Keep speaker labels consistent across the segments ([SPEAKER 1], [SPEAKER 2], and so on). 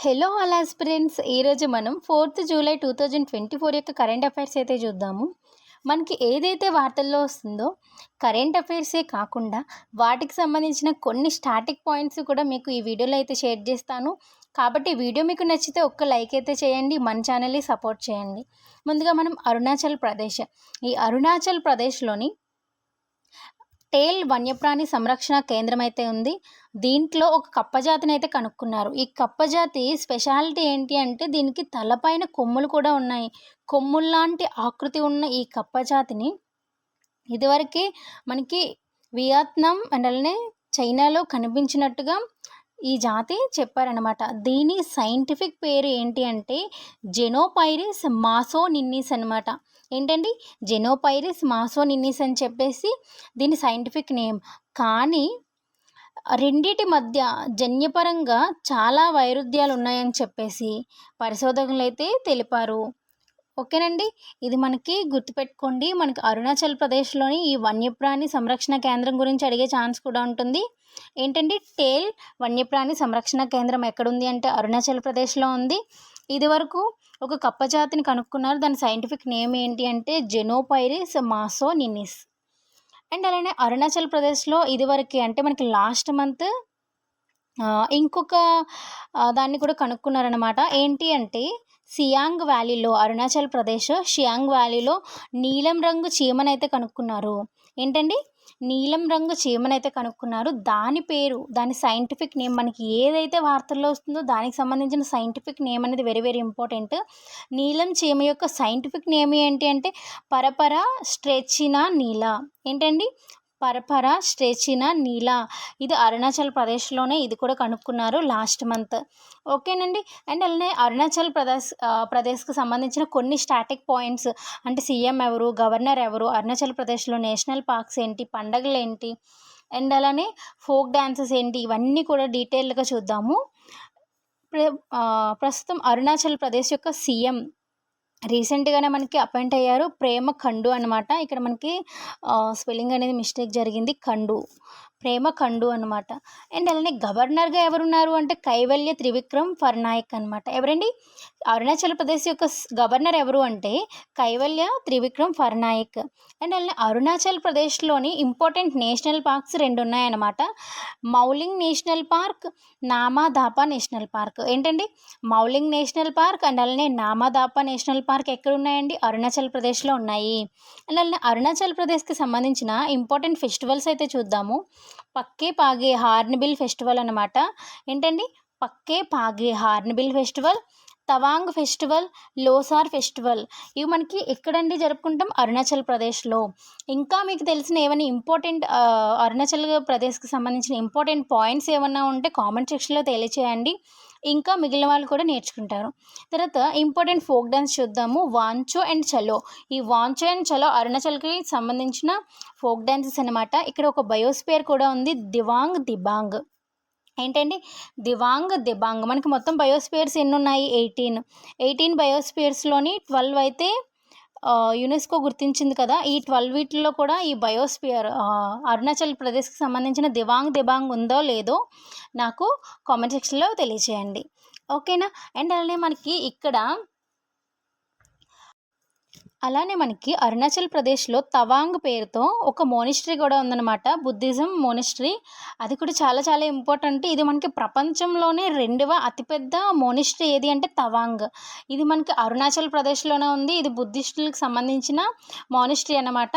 [SPEAKER 1] Hello all aspirants. ఈరోజు మనం fourth July two thousand twenty four యొక్క కరెంట్ అఫైర్స్ అయితే చూద్దాము. మనకి ఏదైతే వార్తల్లో వస్తుందో కరెంట్ అఫైర్సే కాకుండా వాటికి సంబంధించిన కొన్ని స్టాటిక్ పాయింట్స్ కూడా మీకు ఈ వీడియోలో అయితే షేర్ చేస్తాను. కాబట్టి వీడియో మీకు నచ్చితే ఒక్క లైక్ అయితే చేయండి మన ఛానల్ని సపోర్ట్ చేయండి. ముందుగా మనం అరుణాచల్ ప్రదేశ్. ఈ అరుణాచల్ ప్రదేశ్లోని టేల్ వన్యప్రాణి సంరక్షణ కేంద్రం అయితే ఉంది. దీంట్లో ఒక కప్పజాతిని అయితే కనుక్కున్నారు. ఈ కప్పజాతి స్పెషాలిటీ ఏంటి అంటే దీనికి తలపైన కొమ్ములు కూడా ఉన్నాయి. కొమ్ముల్లాంటి ఆకృతి ఉన్న ఈ కప్పజాతిని ఇదివరకే మనకి వియత్నాం అండ్ అలానే చైనాలో కనిపించినట్టుగా ఈ జాతి చెప్పారనమాట దీని సైంటిఫిక్ పేరు ఏంటి అంటే జెనోపైరిస్ మాసో నిన్నీస్ అనమాట ఏంటండి? జెనోపైరిస్ మాసో నిన్నీస్ అని చెప్పేసి దీని సైంటిఫిక్ నేమ్ కానీ రెండిటి మధ్య జన్యపరంగా చాలా వైరుధ్యాలు ఉన్నాయని చెప్పేసి పరిశోధకులు అయితే తెలిపారు. ఓకేనండి? ఇది మనకి గుర్తుపెట్టుకోండి. మనకి అరుణాచల్ ప్రదేశ్లోని ఈ వన్యప్రాణి సంరక్షణ కేంద్రం గురించి అడిగే ఛాన్స్ కూడా ఉంటుంది. ఏంటంటే టేల్ వన్యప్రాణి సంరక్షణ కేంద్రం ఎక్కడుంది అంటే అరుణాచల్ ప్రదేశ్లో ఉంది. ఇదివరకు ఒక కప్పజాతిని కనుక్కున్నారు. దాని సైంటిఫిక్ నేమ్ ఏంటి అంటే జెనోపైరిస్ మాసో నినిస్ అండ్ అలానే అరుణాచల్ ప్రదేశ్లో ఇదివరకు అంటే మనకి లాస్ట్ మంత్ ఇంకొక దాన్ని కూడా కనుక్కున్నారనమాట ఏంటి అంటే సియాంగ్ వ్యాలీలో అరుణాచల్ ప్రదేశ్ షియాంగ్ వ్యాలీలో నీలం రంగు చీమనైతే కనుక్కున్నారు. ఏంటండి? నీలం రంగు చీమనైతే కనుక్కున్నారు. దాని పేరు దాని సైంటిఫిక్ నేమ్ మనకి ఏదైతే వార్తల్లో వస్తుందో దానికి సంబంధించిన సైంటిఫిక్ నేమ్ అనేది వెరీ వెరీ ఇంపార్టెంట్ నీలం చీమ యొక్క సైంటిఫిక్ నేమ్ ఏంటి అంటే పరపర స్ట్రెచినా నీల. ఏంటండి? పరపర స్ట్రెచిన నీలా. ఇది అరుణాచల్ ప్రదేశ్లోనే ఇది కూడా కనుక్కున్నారు లాస్ట్ మంత్. ఓకేనండి. అండ్ అలానే అరుణాచల్ ప్రదేశ్ ప్రదేశ్కి సంబంధించిన కొన్ని స్టాటిక్ పాయింట్స్. అంటే సీఎం ఎవరు గవర్నర్ ఎవరు అరుణాచల్ ప్రదేశ్లో నేషనల్ పార్క్స్ ఏంటి పండగలు ఏంటి అండ్ అలానే ఫోక్ డ్యాన్సెస్ ఏంటి ఇవన్నీ కూడా డీటెయిల్గా చూద్దాము. ప్రస్తుతం అరుణాచల్ ప్రదేశ్ యొక్క సీఎం రీసెంట్గానే మనకి అపాయింట్ అయ్యారు ప్రేమ ఖండు అనమాట ఇక్కడ మనకి స్పెల్లింగ్ అనేది మిస్టేక్ జరిగింది ఖండు. ప్రేమ ఖండు అనమాట అండ్ అలానే గవర్నర్గా ఎవరున్నారు అంటే కైవల్య త్రివిక్రమ్ ఫర్నాయక్ అనమాట ఎవరండి? అరుణాచల్ ప్రదేశ్ యొక్క గవర్నర్ ఎవరు అంటే కైవల్య త్రివిక్రమ్ ఫర్నాయక్. అండ్ అలానే అరుణాచల్ ప్రదేశ్లోని ఇంపార్టెంట్ నేషనల్ పార్క్స్ రెండు ఉన్నాయన్నమాట Mouling national park Namdapha national park. ఏంటండి? మౌలింగ్ నేషనల్ పార్క్ అండ్ అలానే నామాదాపా నేషనల్ పార్క్ ఎక్కడ ఉన్నాయండి అరుణాచల్ ప్రదేశ్లో ఉన్నాయి. అండ్ అలానే అరుణాచల్ ప్రదేశ్కి సంబంధించిన ఇంపార్టెంట్ ఫెస్టివల్స్ అయితే చూద్దాము. పక్కే పాగే హార్న్బిల్ ఫెస్టివల్ అనమాట ఏంటండి? Pakke Paga hornbill festival. Tawang festival Losar festival. ఇవి మనకి ఎక్కడండి జరుపుకుంటాం? అరుణాచల్ ప్రదేశ్లో. ఇంకా మీకు తెలిసిన ఏమైనా ఇంపార్టెంట్ అరుణాచల్ ప్రదేశ్కి సంబంధించిన ఇంపార్టెంట్ పాయింట్స్ ఏమైనా ఉంటే కామెంట్ సెక్షన్లో తెలియచేయండి. ఇంకా మిగిలిన వాళ్ళు కూడా నేర్చుకుంటారు. తర్వాత ఇంపార్టెంట్ ఫోక్ డ్యాన్స్ చూద్దాము. వాంచో అండ్ చలో. ఈ వాంచో అండ్ చలో అరుణాచల్కి సంబంధించిన ఫోక్ డ్యాన్సెస్ అనమాట ఇక్కడ ఒక బయోస్పియర్ కూడా ఉంది. దివాంగ్ దిబాంగ్. ఏంటండి? దివాంగ్ దిబాంగ్ మనకి మొత్తం బయోస్పియర్స్ ఎన్ని ఉన్నాయి ఎయిటీన్. ఎయిటీన్ బయోస్పియర్స్లోని ట్వెల్వ్ అయితే యునెస్కో గుర్తించింది కదా? ఈ ట్వెల్వ్ వీటిల్లో కూడా ఈ బయోస్పియర్ అరుణాచల్ ప్రదేశ్కి సంబంధించిన దివాంగ్ దిబాంగ్ ఉందో లేదో నాకు కామెంట్ సెక్షన్లో తెలియచేయండి. ఓకేనా? అండ్ అలానే మనకి ఇక్కడ అలానే మనకి అరుణాచల్ ప్రదేశ్లో తవాంగ్ పేరుతో ఒక మోనిస్ట్రీ కూడా ఉందన్నమాట. Buddhism monastery. అది కూడా చాలా చాలా ఇంపార్టెంట్. ఇది మనకి ప్రపంచంలోనే రెండవ అతిపెద్ద మోనిస్ట్రీ ఏది అంటే తవాంగ్. ఇది మనకి అరుణాచల్ ప్రదేశ్లోనే ఉంది. ఇది బుద్ధిస్టులకు సంబంధించిన మోనిస్ట్రీ అనమాట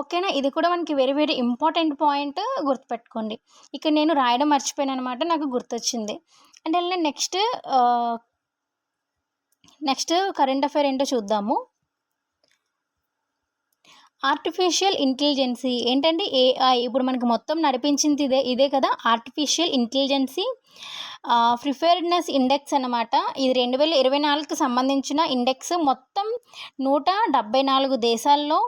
[SPEAKER 1] ఓకేనా? ఇది కూడా మనకి వెరీ వెరీ ఇంపార్టెంట్ పాయింట్ గుర్తుపెట్టుకోండి. ఇక్కడ నేను రాయడం మర్చిపోయాను అనమాట నాకు గుర్తొచ్చింది. అంటే నెక్స్ట్ నెక్స్ట్ కరెంట్ అఫైర్ ఏంటో చూద్దాము. ఆర్టిఫిషియల్ ఇంటెలిజెన్సీ ఏంటంటే ఏఐ ఇప్పుడు మనకి మొత్తం నడిపించింది ఇదే ఇదే కదా? ఆర్టిఫిషియల్ ఇంటెలిజెన్సీ ప్రిఫేర్డ్నెస్ ఇండెక్స్ అనమాట ఇది రెండు వేల ఇరవై నాలుగుకి సంబంధించిన ఇండెక్స్ మొత్తం నూట డెబ్బై నాలుగు దేశాల్లో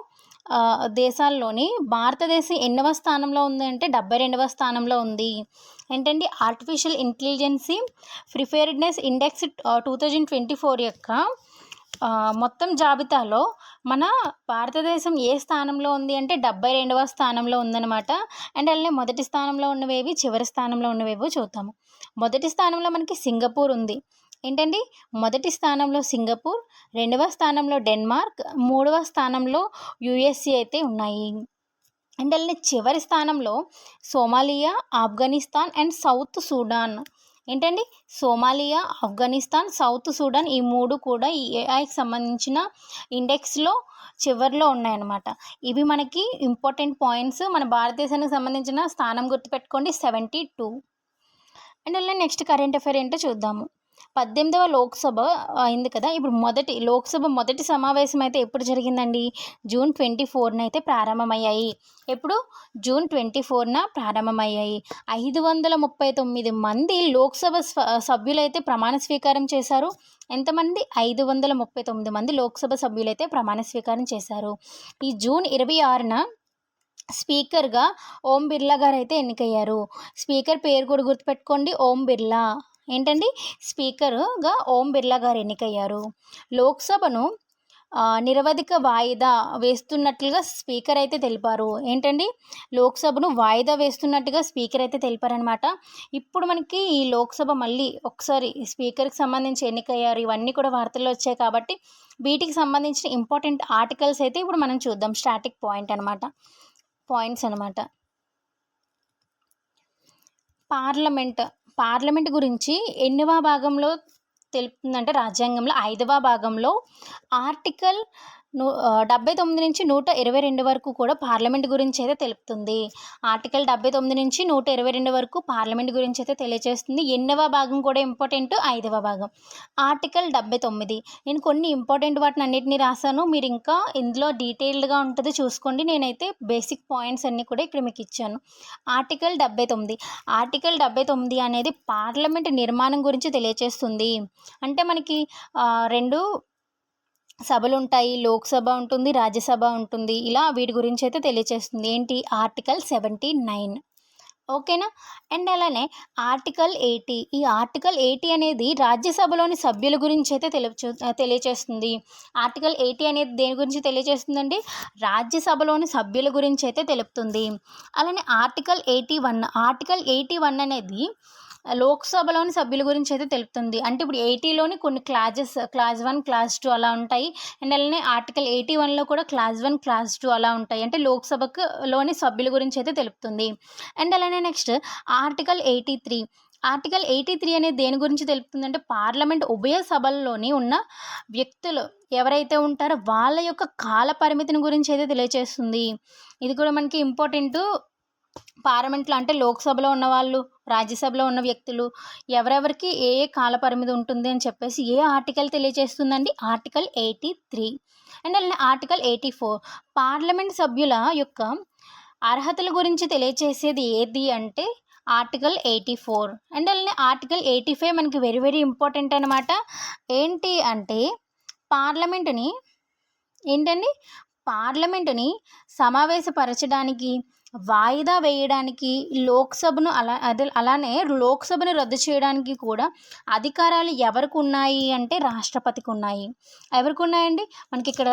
[SPEAKER 1] దేశాల్లోని భారతదేశం ఎన్నవ స్థానంలో ఉంది అంటే డెబ్బై రెండవ స్థానంలో ఉంది. ఏంటంటే artificial intelligence preparedness index two thousand twenty four యొక్క మొత్తం జాబితాలో మన భారతదేశం ఏ స్థానంలో ఉంది అంటే డెబ్బై రెండవ స్థానంలో ఉందన్నమాట. అండ్ అలానే మొదటి స్థానంలో ఉన్నవేవి చివరి స్థానంలో ఉన్నవేవో చూద్దాము. మొదటి స్థానంలో మనకి సింగపూర్ ఉంది. ఏంటండి? మొదటి స్థానంలో సింగపూర్ రెండవ స్థానంలో డెన్మార్క్ మూడవ స్థానంలో యుఎస్ఏ అయితే ఉన్నాయి. అండ్ అలానే చివరి స్థానంలో Somalia Afghanistan and South Sudan. ఏంటండి? సోమాలియా ఆఫ్ఘనిస్తాన్ సౌత్ సూడాన్ ఈ మూడు కూడా ఈ ఏఐకి సంబంధించిన ఇండెక్స్లో చివరిలో ఉన్నాయన్నమాట. ఇవి మనకి ఇంపార్టెంట్ పాయింట్స్. మన భారతదేశానికి సంబంధించిన స్థానం గుర్తుపెట్టుకోండి సెవెంటీ టూ. అండ్ అలా నెక్స్ట్ కరెంట్ అఫైర్ ఏంటో చూద్దాము. పద్దెనిమిదవ లోక్సభ అయింది కదా. ఇప్పుడు మొదటి లోక్సభ మొదటి సమావేశం అయితే ఎప్పుడు జరిగిందండి? జూన్ ట్వంటీ ఫోర్న అయితే ప్రారంభమయ్యాయి. ఎప్పుడు? జూన్ ట్వంటీ ఫోర్న ప్రారంభమయ్యాయి. ఐదు వందల ముప్పై తొమ్మిది మంది లోక్సభ సభ్యులైతే ప్రమాణ స్వీకారం చేశారు. ఎంతమంది? ఐదు వందల ముప్పై తొమ్మిది మంది లోక్సభ సభ్యులైతే ప్రమాణ స్వీకారం చేశారు. ఈ జూన్ ఇరవై ఆరున స్పీకర్గా ఓం బిర్లా గారు అయితే ఎన్నికయ్యారు. స్పీకర్ పేరు కూడా గుర్తుపెట్టుకోండి. ఓం బిర్లా. ఏంటండి? స్పీకర్గా ఓం బిర్లా గారు ఎన్నికయ్యారు. లోక్సభను నిరవధిక వాయిదా వేస్తున్నట్లుగా స్పీకర్ అయితే తెలిపారు. ఏంటండి? లోక్సభను వాయిదా వేస్తున్నట్టుగా స్పీకర్ అయితే తెలిపారనమాట ఇప్పుడు మనకి ఈ లోక్సభ మళ్ళీ ఒకసారి స్పీకర్కి సంబంధించి ఎన్నికయ్యారు. ఇవన్నీ కూడా వార్తల్లో వచ్చాయి కాబట్టి వీటికి సంబంధించిన ఇంపార్టెంట్ ఆర్టికల్స్ అయితే ఇప్పుడు మనం చూద్దాం. స్టాటిక్ పాయింట్ అనమాట పాయింట్స్ అనమాట పార్లమెంట్ పార్లమెంట్ గురించి ఎన్నవ భాగంలో తెలుపుతుందంటే రాజ్యాంగంలో ఐదవ భాగంలో ఆర్టికల్ నూ డెబ్బై తొమ్మిది నుంచి నూట ఇరవై రెండు వరకు కూడా పార్లమెంట్ గురించి అయితే తెలుపుతుంది. ఆర్టికల్ డెబ్బై తొమ్మిది నుంచి నూట ఇరవై రెండు వరకు పార్లమెంట్ గురించి అయితే తెలియజేస్తుంది ఎన్నవ భాగం కూడా ఇంపార్టెంట్ ఐదవ భాగం. ఆర్టికల్ డెబ్బై తొమ్మిది. నేను కొన్ని ఇంపార్టెంట్ వాటిని అన్నిటిని రాశాను మీరు ఇంకా ఇందులో డీటెయిల్డ్గా ఉంటుంది చూసుకోండి. నేనైతే బేసిక్ పాయింట్స్ అన్నీ కూడా ఇక్కడ మీకు ఇచ్చాను. ఆర్టికల్ డెబ్బై తొమ్మిది. ఆర్టికల్ డెబ్బై తొమ్మిది అనేది పార్లమెంట్ నిర్మాణం గురించి తెలియజేస్తుంది అంటే మనకి రెండు సభలు ఉంటాయి లోక్సభ ఉంటుంది రాజ్యసభ ఉంటుంది. ఇలా వీటి గురించి అయితే తెలియజేస్తుంది ఏంటి? Article seventy nine. ఓకేనా? అండ్ అలానే ఆర్టికల్ ఎయిటీ. ఈ ఆర్టికల్ ఎయిటీ అనేది రాజ్యసభలోని సభ్యుల గురించి అయితే తెలియచే తెలియచేస్తుంది. ఆర్టికల్ ఎయిటీ అనేది దేని గురించి తెలియజేస్తుందండి రాజ్యసభలోని సభ్యుల గురించి అయితే తెలుపుతుంది. అలానే article eighty one. Article eighty one అనేది లోక్సభలోని సభ్యుల గురించి అయితే తెలుపుతుంది. అంటే ఇప్పుడు ఎయిటీలోని కొన్ని clauses clause one clause two అలా ఉంటాయి. అండ్ అలానే ఆర్టికల్ ఎయిటీ వన్లో కూడా క్లాస్ వన్ క్లాస్ టూ అలా ఉంటాయి. అంటే లోక్సభకు లోని సభ్యుల గురించి అయితే తెలుపుతుంది. అండ్ అలానే next article eighty three article eighty three అనేది దేని గురించి తెలుపుతుందంటే పార్లమెంట్ ఉభయ సభల్లోని ఉన్న వ్యక్తులు ఎవరైతే ఉంటారో వాళ్ళ యొక్క కాల పరిమితిని గురించి అయితే తెలియజేస్తుంది ఇది కూడా మనకి ఇంపార్టెంట్ పార్లమెంట్లో అంటే లోక్సభలో ఉన్నవాళ్ళు రాజ్యసభలో ఉన్న వ్యక్తులు ఎవరెవరికి ఏ ఏ కాల పరిమితి ఉంటుంది అని చెప్పేసి ఏ article తెలియజేస్తుందండి? Article eighty three. And అలానే ఆర్టికల్ ఎయిటీ ఫోర్. పార్లమెంట్ సభ్యుల యొక్క అర్హతల గురించి తెలియజేసేది ఏది అంటే ఆర్టికల్ ఎయిటీ ఫోర్. అండ్ అలానే ఆర్టికల్ ఎయిటీ ఫైవ్ మనకి వెరీ వెరీ ఇంపార్టెంట్ అనమాట ఏంటి అంటే పార్లమెంటుని ఏంటండి? పార్లమెంటుని సమావేశపరచడానికి వాయిదా వేయడానికి లోక్సభను అలా అదే అలానే లోక్సభను రద్దు చేయడానికి కూడా అధికారాలు ఎవరికి ఉన్నాయి అంటే రాష్ట్రపతికి ఉన్నాయి ఎవరికి ఉన్నాయండి మనకి ఇక్కడ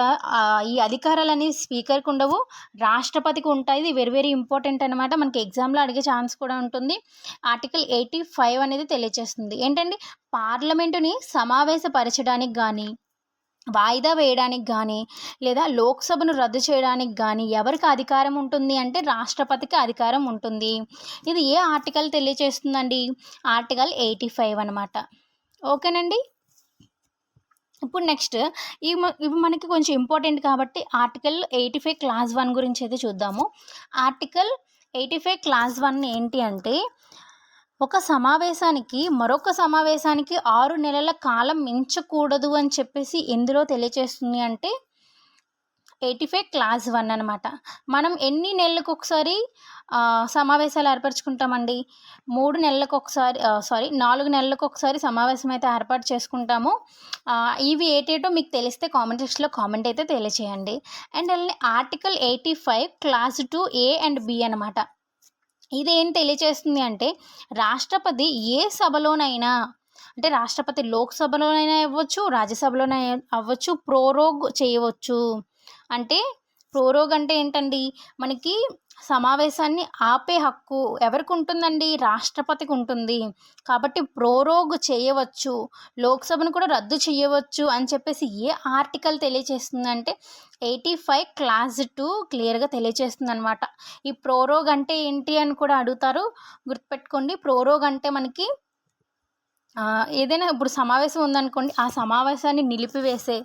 [SPEAKER 1] ఈ అధికారాలు అనేవి స్పీకర్కి ఉండవు రాష్ట్రపతికి ఉంటాయి ఇది వెరీ వెరీ ఇంపార్టెంట్ అనమాట మనకి ఎగ్జామ్లో అడిగే ఛాన్స్ కూడా ఉంటుంది. ఆర్టికల్ ఎయిటీ ఫైవ్ అనేది తెలియజేస్తుంది ఏంటండి? పార్లమెంటుని సమావేశపరచడానికి కానీ వాయిదా వేయడానికి కానీ లేదా లోక్సభను రద్దు చేయడానికి కానీ ఎవరికి అధికారం ఉంటుంది అంటే రాష్ట్రపతికి అధికారం ఉంటుంది. ఇది ఏ ఆర్టికల్ తెలియజేస్తుందండి ఆర్టికల్ ఎయిటీ ఫైవ్ అనమాట ఓకేనండి? ఇప్పుడు నెక్స్ట్ ఇవి ఇవి మనకి కొంచెం ఇంపార్టెంట్ కాబట్టి article eighty five clause one గురించి అయితే చూద్దాము. Article eighty five clause one ఏంటి అంటే ఒక సమావేశానికి మరొక సమావేశానికి ఆరు నెలల కాలం మించకూడదు అని చెప్పేసి ఎందులో తెలియచేస్తుంది అంటే ఎయిటీ ఫైవ్ క్లాస్ వన్ అనమాట మనం ఎన్ని నెలలకు ఒకసారి సమావేశాలు ఏర్పరచుకుంటామండి? మూడు నెలలకు ఒకసారి సారీ నాలుగు నెలలకు ఒకసారి సమావేశం అయితే ఏర్పాటు చేసుకుంటాము. ఇవి ఏటేటో మీకు తెలిస్తే కామెంట్ సెక్షన్లో కామెంట్ అయితే తెలియచేయండి. అండ్ అలానే article eighty five clause two A and B అనమాట ఇది ఏం తెలియచేస్తుంది అంటే రాష్ట్రపతి ఏ సభలోనైనా అంటే రాష్ట్రపతి లోక్సభలోనైనా అవ్వచ్చు రాజ్యసభలోనైనా అవ్వచ్చు ప్రోరోగ్ చేయవచ్చు. అంటే ప్రోరోగ్ అంటే ఏంటండి? మనకి సమావేశాన్ని ఆపే హక్కు ఎవరికి ఉంటుందండి రాష్ట్రపతికి ఉంటుంది కాబట్టి ప్రోరోగ్ చేయవచ్చు లోక్సభను కూడా రద్దు చేయవచ్చు అని చెప్పేసి ఏ ఆర్టికల్ తెలియచేస్తుందంటే ఎయిటీ ఫైవ్ క్లాస్ టూ క్లియర్గా తెలియచేస్తుంది అనమాట ఈ ప్రోరోగ్ అంటే ఏంటి అని కూడా అడుగుతారు. గుర్తుపెట్టుకోండి ప్రోరోగ్ అంటే మనకి ఏదైనా ఇప్పుడు సమావేశం ఉందనుకోండి ఆ సమావేశాన్ని నిలిపివేసే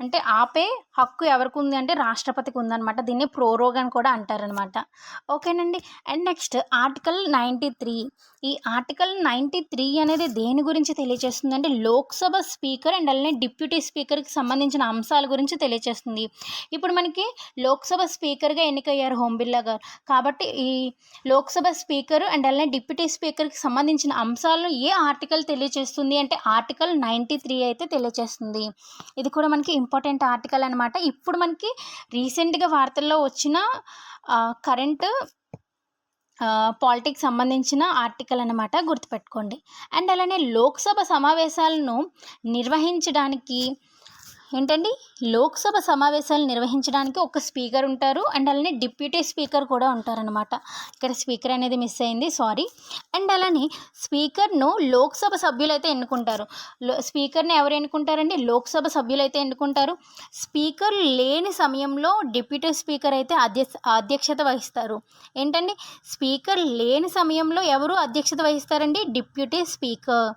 [SPEAKER 1] అంటే ఆపే హక్కు ఎవరికి ఉంది అంటే రాష్ట్రపతికి ఉందన్నమాట దీన్ని ప్రోరోగ్ అని కూడా అంటారనమాట. ఓకేనండి. And next article ninety three. ఈ ఆర్టికల్ నైంటీ త్రీ అనేది దేని గురించి తెలియజేస్తుంది అంటే లోక్సభ స్పీకర్ అండ్ అలానే డిప్యూటీ స్పీకర్కి సంబంధించిన అంశాల గురించి తెలియజేస్తుంది ఇప్పుడు మనకి లోక్సభ స్పీకర్గా ఎన్నికయ్యారు హోం బిర్లా గారు. కాబట్టి ఈ లోక్సభ స్పీకర్ అండ్ అలానే డిప్యూటీ స్పీకర్కి సంబంధించిన అంశాలను ఏ ఆర్టికల్ తెలియజేస్తుంది అంటే ఆర్టికల్ నైంటీ త్రీ అయితే తెలియజేస్తుంది ఇది కూడా మనకి ఇంపార్టెంట్ ఆర్టికల్ అనమాట ఇప్పుడు మనకి రీసెంట్గా వార్తల్లో వచ్చిన కరెంట్ పాలిటిక్స్ సంబంధించిన ఆర్టికల్ అనమాట గుర్తుపెట్టుకోండి. అండ్ అలానే లోక్సభ సమావేశాలను నిర్వహించడానికి ఏంటండి? లోక్సభ సమావేశాలు నిర్వహించడానికి ఒక స్పీకర్ ఉంటారు. అండ్ అలానే డిప్యూటీ స్పీకర్ కూడా ఉంటారనమాట ఇక్కడ స్పీకర్ అనేది మిస్ అయింది. సారీ. అండ్ అలానే స్పీకర్ను లోక్సభ సభ్యులు అయితే ఎన్నుకుంటారు. లో స్పీకర్ని ఎవరు ఎన్నుకుంటారండి? లోక్సభ సభ్యులు అయితే ఎన్నుకుంటారు. స్పీకర్ లేని సమయంలో డిప్యూటీ స్పీకర్ అయితే అధ్యక్ష అధ్యక్షత వహిస్తారు. ఏంటండి? స్పీకర్ లేని సమయంలో ఎవరు అధ్యక్షత వహిస్తారండి? Deputy speaker.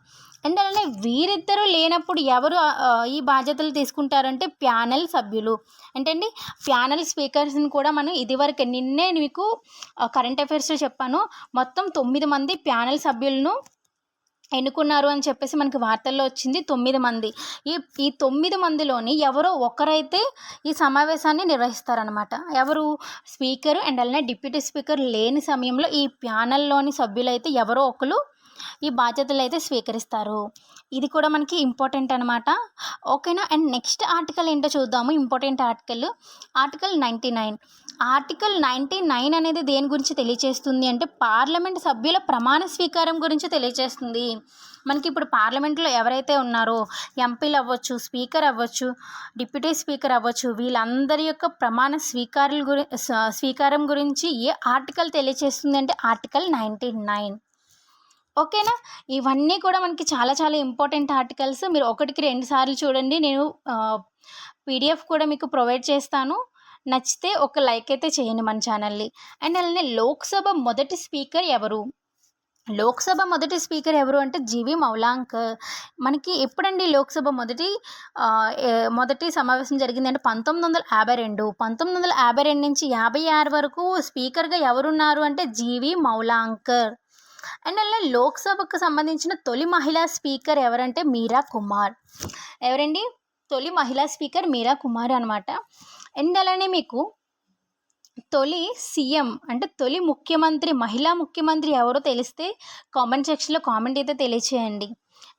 [SPEAKER 1] అండ్ అలానే వీరిద్దరూ లేనప్పుడు ఎవరు ఈ బాధ్యతలు తీసుకుంటారంటే ప్యానెల్ సభ్యులు. ఏంటండి ప్యానెల్ స్పీకర్స్ని కూడా మనం ఇదివరకు నిన్నే మీకు కరెంట్ అఫైర్స్లో చెప్పాను. మొత్తం తొమ్మిది మంది ప్యానెల్ సభ్యులను ఎన్నుకున్నారు అని చెప్పేసి మనకి వార్తల్లో వచ్చింది. తొమ్మిది మంది. ఈ ఈ తొమ్మిది మందిలోని ఎవరో ఒకరైతే ఈ సమావేశాన్ని నిర్వహిస్తారనమాట ఎవరు? స్పీకర్ అండ్ అలానే డిప్యూటీ స్పీకర్ లేని సమయంలో ఈ ప్యానెల్లోని సభ్యులైతే ఎవరో ఒకరు ఈ బాధ్యతలు అయితే స్వీకరిస్తారు. ఇది కూడా మనకి ఇంపార్టెంట్ అనమాట ఓకేనా? అండ్ నెక్స్ట్ ఆర్టికల్ ఏంటో చూద్దాము. Important article. Article ninety nine. Article ninety nine అనేది దేని గురించి తెలియజేస్తుంది అంటే పార్లమెంట్ సభ్యుల ప్రమాణ స్వీకారం గురించి తెలియజేస్తుంది మనకి ఇప్పుడు పార్లమెంట్లో ఎవరైతే ఉన్నారో ఎంపీలు అవ్వచ్చు స్పీకర్ అవ్వచ్చు డిప్యూటీ స్పీకర్ అవ్వచ్చు వీళ్ళందరి యొక్క ప్రమాణ స్వీకారాల గురి స్వీకారం గురించి ఏ ఆర్టికల్ తెలియజేస్తుంది అంటే ఆర్టికల్ నైంటీ నైన్. ఓకేనా? ఇవన్నీ కూడా మనకి చాలా చాలా ఇంపార్టెంట్ ఆర్టికల్స్. మీరు ఒకటికి రెండు సార్లు చూడండి. నేను పీడిఎఫ్ కూడా మీకు ప్రొవైడ్ చేస్తాను. నచ్చితే ఒక లైక్ అయితే చేయండి మన ఛానల్ని. అండ్ అలానే లోక్సభ మొదటి స్పీకర్ ఎవరు? లోక్సభ మొదటి స్పీకర్ ఎవరు అంటే జీవి మౌలాంకర్. మనకి ఎప్పుడండి లోక్సభ మొదటి మొదటి సమావేశం జరిగింది అంటే పంతొమ్మిది వందల యాభై రెండు. పంతొమ్మిది వందల యాభై రెండు నుంచి యాభై ఆరు వరకు స్పీకర్గా ఎవరున్నారు అంటే జీవి మౌలాంకర్. అండ్ అలానే లోక్సభకు సంబంధించిన తొలి మహిళా స్పీకర్ ఎవరంటే మీరా కుమార్. ఎవరండి? తొలి మహిళా స్పీకర్ మీరా కుమార్ అనమాట అండ్ అలానే మీకు తొలి సీఎం అంటే తొలి ముఖ్యమంత్రి మహిళా ముఖ్యమంత్రి ఎవరో తెలిస్తే కామెంట్ సెక్షన్లో కామెంట్ అయితే తెలియచేయండి.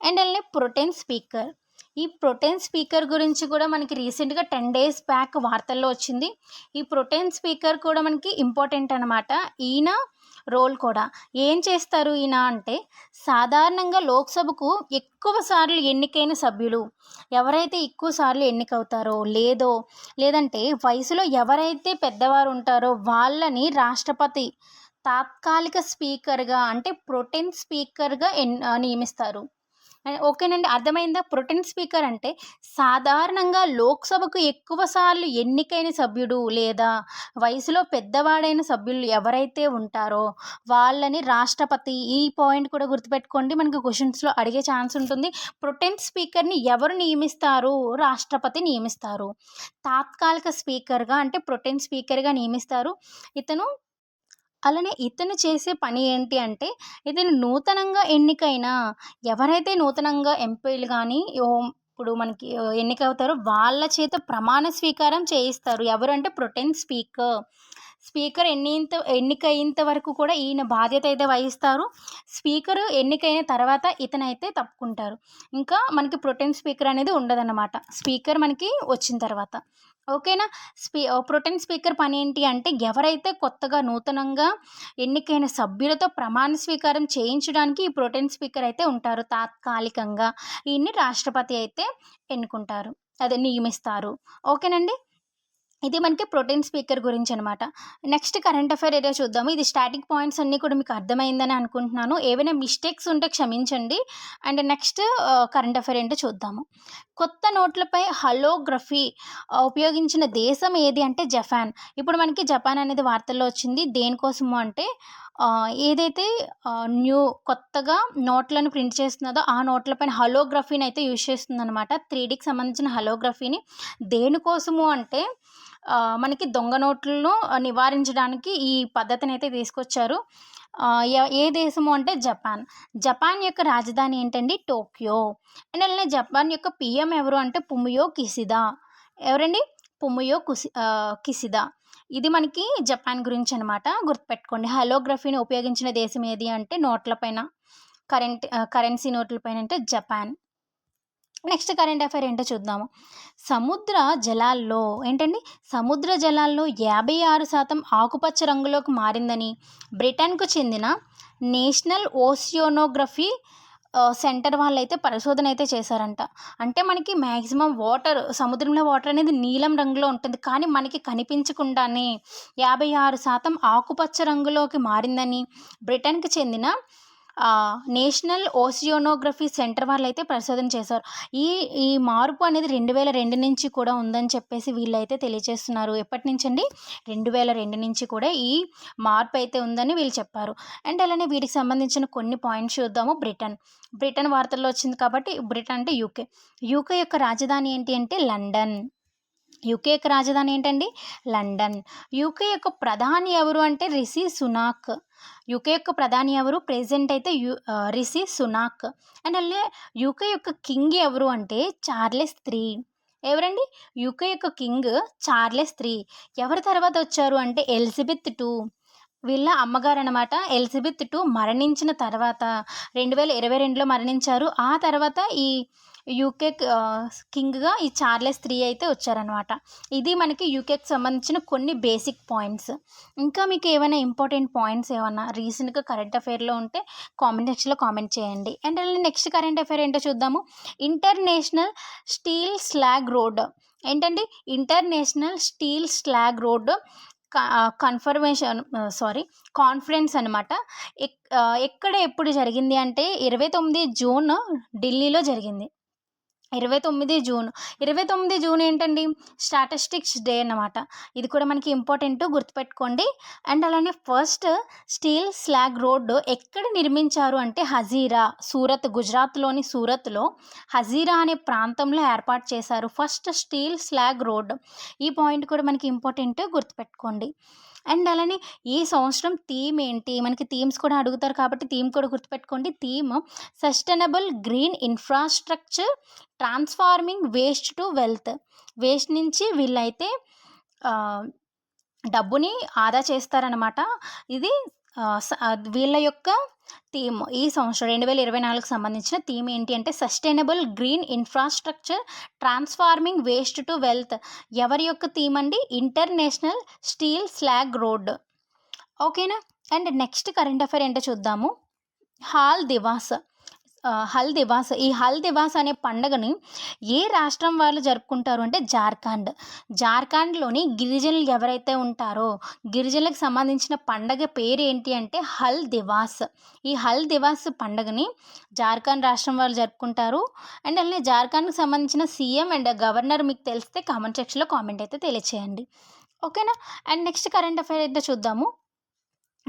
[SPEAKER 1] అండ్ అలానే ప్రొటెన్ స్పీకర్. ఈ ప్రొటెన్ స్పీకర్ గురించి కూడా మనకి రీసెంట్గా టెన్ డేస్ బ్యాక్ వార్తల్లో వచ్చింది. ఈ ప్రొటెన్ స్పీకర్ కూడా మనకి ఇంపార్టెంట్ అనమాట ఈయన రోల్ కూడా. ఏం చేస్తారు ఈయన అంటే సాధారణంగా లోక్సభకు ఎక్కువ సార్లు ఎన్నికైన సభ్యులు. ఎవరైతే ఎక్కువ సార్లు ఎన్నికవుతారో లేదో లేదంటే వయసులో ఎవరైతే పెద్దవారు ఉంటారో వాళ్ళని రాష్ట్రపతి తాత్కాలిక స్పీకర్గా అంటే ప్రొటెన్ స్పీకర్గా ఎన్ నియమిస్తారు. ఓకేనండి. అర్థమైందా? ప్రొటెన్ స్పీకర్ అంటే సాధారణంగా లోక్సభకు ఎక్కువ సార్లు ఎన్నికైన సభ్యుడు లేదా వయసులో పెద్దవాడైన సభ్యులు ఎవరైతే ఉంటారో వాళ్ళని రాష్ట్రపతి ఈ పాయింట్ కూడా గుర్తుపెట్టుకోండి. మనకి క్వశ్చన్స్లో అడిగే ఛాన్స్ ఉంటుంది. ప్రొటెన్ స్పీకర్ని ఎవరు నియమిస్తారు? రాష్ట్రపతి నియమిస్తారు. తాత్కాలిక స్పీకర్గా అంటే ప్రొటెన్ స్పీకర్గా నియమిస్తారు. ఇతను అలానే ఇతను చేసే పని ఏంటి అంటే ఇతను నూతనంగా ఎన్నికైన ఎవరైతే నూతనంగా ఎంపీలు కానీ ఇప్పుడు మనకి ఎన్నికవుతారో వాళ్ళ చేత ప్రమాణ స్వీకారం చేయిస్తారు. ఎవరంటే ప్రొటెన్ స్పీకర్. స్పీకర్ ఎన్నింత ఎన్నికైనంత వరకు కూడా ఈయన బాధ్యత అయితే వహిస్తారు. స్పీకర్ ఎన్నికైన తర్వాత ఇతనైతే తప్పుకుంటారు. ఇంకా మనకి ప్రొటెన్ స్పీకర్ అనేది ఉండదన్నమాట. స్పీకర్ మనకి వచ్చిన తర్వాత. ఓకేనా? స్పీ ప్రొటెన్ స్పీకర్ పని ఏంటి అంటే ఎవరైతే కొత్తగా నూతనంగా ఎన్నికైన సభ్యులతో ప్రమాణ స్వీకారం చేయించడానికి ఈ ప్రొటెన్ స్పీకర్ అయితే ఉంటారు. తాత్కాలికంగా ఈయన్ని రాష్ట్రపతి అయితే ఎన్నుకుంటారు. అదే నియమిస్తారు. ఓకేనండి? ఇది మనకి ప్రోటీన్ స్పీకర్ గురించి అనమాట నెక్స్ట్ కరెంట్ అఫైర్ ఏరియా చూద్దాము. ఇది స్టాటిక్ పాయింట్స్ అన్నీ కూడా మీకు అర్థమైందని అనుకుంటున్నాను. ఏవైనా మిస్టేక్స్ ఉంటే క్షమించండి. అండ్ నెక్స్ట్ కరెంట్ అఫైర్ ఏంటో చూద్దాము. కొత్త నోట్లపై హలోగ్రఫీ ఉపయోగించిన దేశం ఏది అంటే జపాన్. ఇప్పుడు మనకి జపాన్ అనేది వార్తల్లో వచ్చింది. దేనికోసము అంటే ఏదైతే న్యూ కొత్తగా నోట్లను ప్రింట్ చేస్తున్నదో ఆ నోట్లపైన హలోగ్రఫీని అయితే యూజ్ చేస్తుందన్నమాట త్రీడీకి సంబంధించిన హలోగ్రఫీని. దేనికోసము అంటే మనకి దొంగ నోట్లను నివారించడానికి ఈ పద్ధతిని అయితే తీసుకొచ్చారు ఏ దేశము అంటే జపాన్. జపాన్ యొక్క రాజధాని ఏంటండి? టోక్యో. అండ్ అలానే జపాన్ యొక్క పిఎం ఎవరు అంటే పుమియో కిసిదా ఎవరండి? పుమియో కుసి కిసిదా ఇది మనకి జపాన్ గురించి అనమాట గుర్తుపెట్టుకోండి. హలోగ్రఫీని ఉపయోగించిన దేశం ఏది అంటే నోట్లపైన కరెంట్ కరెన్సీ నోట్లపైన అంటే జపాన్. నెక్స్ట్ కరెంట్ అఫైర్ ఏంటో చూద్దాము. సముద్ర జలాల్లో ఏంటండి? సముద్ర జలాల్లో యాభై ఆరు శాతం ఆకుపచ్చ రంగులోకి మారిందని బ్రిటన్కు చెందిన నేషనల్ ఓసియోనోగ్రఫీ సెంటర్ వాళ్ళు అయితే పరిశోధన అయితే చేశారంట. అంటే మనకి మ్యాక్సిమం వాటర్ సముద్రంలో వాటర్ అనేది నీలం రంగులో ఉంటుంది. కానీ మనకి కనిపించకుండానే యాభై ఆరు శాతం ఆకుపచ్చ రంగులోకి మారిందని బ్రిటన్కి చెందిన నేషనల్ ఓసియోనోగ్రఫీ సెంటర్ వాళ్ళు అయితే పరిశోధన చేశారు. ఈ ఈ మార్పు అనేది రెండు వేల రెండు నుంచి కూడా ఉందని చెప్పేసి వీళ్ళైతే తెలియజేస్తున్నారు. ఎప్పటి నుంచి అండి రెండు వేల రెండు నుంచి కూడా ఈ మార్పు అయితే ఉందని వీళ్ళు చెప్పారు. అండ్ అలానే వీటికి సంబంధించిన కొన్ని పాయింట్స్ చూద్దాము. బ్రిటన్. బ్రిటన్ వార్తల్లో వచ్చింది కాబట్టి బ్రిటన్ అంటే యూకే. యూకే యొక్క రాజధాని ఏంటి అంటే లండన్. యూకే యొక్క రాజధాని ఏంటండి? లండన్. యూకే యొక్క ప్రధాని ఎవరు అంటే రిషి సునాక్. యూకే యొక్క ప్రధాని ఎవరు? ప్రెసెంట్ అయితే యు రిషి సునాక్. అండ్ అలానే యూకే యొక్క కింగ్ ఎవరు అంటే చార్లెస్ త్రీ. ఎవరండి? యూకే యొక్క కింగ్ చార్లెస్ త్రీ. ఎవరి తర్వాత వచ్చారు అంటే ఎలిజబెత్ టూ. వీళ్ళ అమ్మగారు అనమాట ఎలిజబెత్ టూ మరణించిన తర్వాత రెండు వేల ఇరవై రెండులో మరణించారు. ఆ తర్వాత ఈ యూకే కింగ్గా ఈ చార్లెస్ త్రీ అయితే వచ్చారనమాట ఇది మనకి యూకేకి సంబంధించిన కొన్ని బేసిక్ పాయింట్స్. ఇంకా మీకు ఏమైనా ఇంపార్టెంట్ పాయింట్స్ ఏమన్నా రీసెంట్గా కరెంట్ అఫైర్లో ఉంటే కామెంట్ సెక్షన్లో కామెంట్ చేయండి. అండ్ నెక్స్ట్ కరెంట్ అఫైర్ ఏంటో చూద్దాము. International steel slag road. ఏంటండి? International steel slag road confirmation sorry conference అనమాట ఎక్కడ ఎప్పుడు జరిగింది అంటే ఇరవై తొమ్మిది జూన్ ఢిల్లీలో జరిగింది. ఇరవై తొమ్మిది జూన్. ఇరవై తొమ్మిది జూన్ ఏంటండి? స్టాటిస్టిక్స్ డే అన్నమాట. ఇది కూడా మనకి ఇంపార్టెంట్ గుర్తుపెట్టుకోండి. అండ్ అలానే ఫస్ట్ స్టీల్ స్లాగ్ రోడ్డు ఎక్కడ నిర్మించారు అంటే హజీరా సూరత్ గుజరాత్లోని సూరత్లో హజీరా అనే ప్రాంతంలో ఏర్పాటు చేశారు. ఫస్ట్ స్టీల్ స్లాగ్ రోడ్ ఈ పాయింట్ కూడా మనకి ఇంపార్టెంట్ గుర్తుపెట్టుకోండి. అండ్ అలానే ఈ సంవత్సరం థీమ్ ఏంటి? మనకి థీమ్స్ కూడా అడుగుతారు కాబట్టి థీమ్ కూడా గుర్తుపెట్టుకోండి. Theme sustainable green infrastructure transforming waste to wealth. Waste నుంచి వీళ్ళైతే డబ్బుని ఆదా చేస్తారనమాట ఇది వీళ్ళ యొక్క థీమ్ ఈ సంవత్సరం రెండు వేల ఇరవై నాలుగుకు సంబంధించిన థీమ్ ఏంటి అంటే sustainable green infrastructure transforming waste to wealth. ఎవరి యొక్క థీమ్ అండి? International steel slag road. ఓకేనా? అండ్ నెక్స్ట్ కరెంట్ అఫైర్ ఏంటో చూద్దాము. హాల్ దివాస్. హల్ దివాస్ ఈ హల్ దివాస్ అనే పండుగని ఏ రాష్ట్రం వాళ్ళు జరుపుకుంటారు అంటే జార్ఖండ్. జార్ఖండ్లోని గిరిజనులు ఎవరైతే ఉంటారో గిరిజనులకు సంబంధించిన పండగ పేరు ఏంటి అంటే హల్ దివాస్ ఈ హల్ దివాస్ పండుగని జార్ఖండ్ రాష్ట్రం వాళ్ళు జరుపుకుంటారు. అండ్ అలానే జార్ఖండ్కి సంబంధించిన సీఎం అండ్ గవర్నర్ మీకు తెలిస్తే కామెంట్ సెక్షన్లో కామెంట్ అయితే తెలియచేయండి. ఓకేనా? అండ్ నెక్స్ట్ కరెంట్ అఫైర్ అయితే చూద్దాము.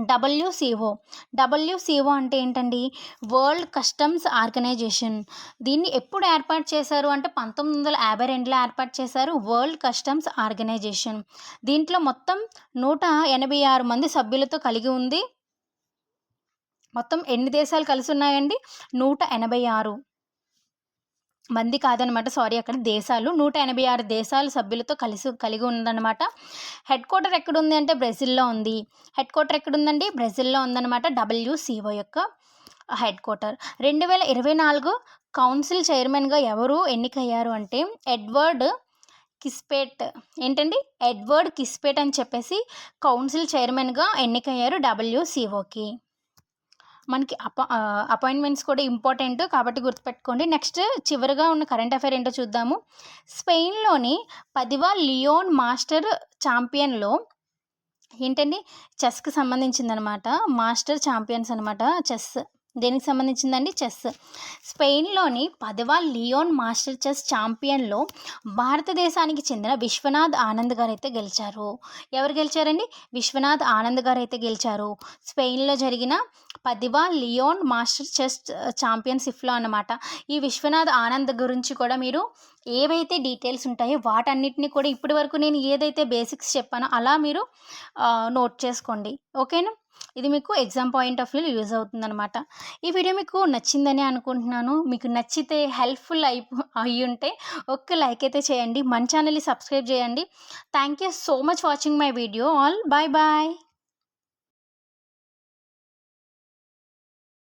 [SPEAKER 1] డబ్ల్యూసిఓ డబ్ల్యూసిఓ అంటే ఏంటండి? World customs organisation. దీన్ని ఎప్పుడు ఏర్పాటు చేశారు? అంటే పంతొమ్మిది వందల యాభై రెండులో ఏర్పాటు చేశారు వరల్డ్ కస్టమ్స్ ఆర్గనైజేషన్. దీంట్లో మొత్తం నూట ఎనభై ఆరు మంది సభ్యులతో కలిగి ఉంది. మొత్తం ఎన్ని దేశాలు కలిసి ఉన్నాయండి? నూట ఎనభై ఆరు. మంది కాదనమాట సారీ అక్కడ దేశాలు. నూట ఎనభై ఆరు దేశాల సభ్యులతో కలిసి కలిగి ఉందన్నమాట హెడ్ క్వార్టర్ ఎక్కడుంది అంటే బ్రెజిల్లో ఉంది. హెడ్ క్వార్టర్ ఎక్కడుందండి? బ్రెజిల్లో ఉందన్నమాట డబ్ల్యూసిఓ యొక్క హెడ్ క్వార్టర్. రెండు వేల ఇరవై నాలుగు కౌన్సిల్ చైర్మన్గా ఎవరు ఎన్నికయ్యారు అంటే ఎడ్వర్డ్ కిస్పేట్. ఏంటండి? ఎడ్వర్డ్ కిస్పేట్ అని చెప్పేసి కౌన్సిల్ చైర్మన్గా ఎన్నికయ్యారు డబ్ల్యూసిఓకి మనకి అప అపాయింట్మెంట్స్ కూడా ఇంపార్టెంట్ కాబట్టి గుర్తుపెట్టుకోండి. నెక్స్ట్ చివరిగా ఉన్న కరెంట్ అఫైర్ ఏంటో చూద్దాము. స్పెయిన్లోని పదివ లియోన్ మాస్టర్ ఛాంపియన్లో ఏంటండి? చెస్కి సంబంధించిందనమాట. మాస్టర్ ఛాంపియన్స్ అనమాట చెస్. దేనికి సంబంధించిందండి? చెస్. స్పెయిన్లోని పదవ లియోన్ మాస్టర్ చెస్ ఛాంపియన్లో భారతదేశానికి చెందిన విశ్వనాథ్ ఆనంద్ గారు అయితే గెలిచారు. ఎవరు గెలిచారండి? విశ్వనాథ్ ఆనంద్ గారు అయితే గెలిచారు. స్పెయిన్లో జరిగిన పదివ లియోన్ మాస్టర్ చెస్ ఛాంపియన్షిప్లో అన్నమాట. ఈ విశ్వనాథ్ ఆనంద్ గురించి కూడా మీరు ఏవైతే డీటెయిల్స్ ఉంటాయో వాటన్నిటిని కూడా ఇప్పటి వరకు నేను ఏదైతే బేసిక్స్ చెప్పానో అలా మీరు నోట్ చేసుకోండి. ఓకేనా? ఇది మీకు exam point of view use అవుతుందన్నమాట. ఈ వీడియో మీకు నచ్చిందని అనుకుంటున్నాను. మీకు నచ్చితే హెల్ప్ఫుల్ అయి అయి ఉంటే ఒక్క లైక్ అయితే చేయండి. మన ఛానల్ని సబ్స్క్రైబ్ చేయండి. Thank you so much watching my video all. Bye bye.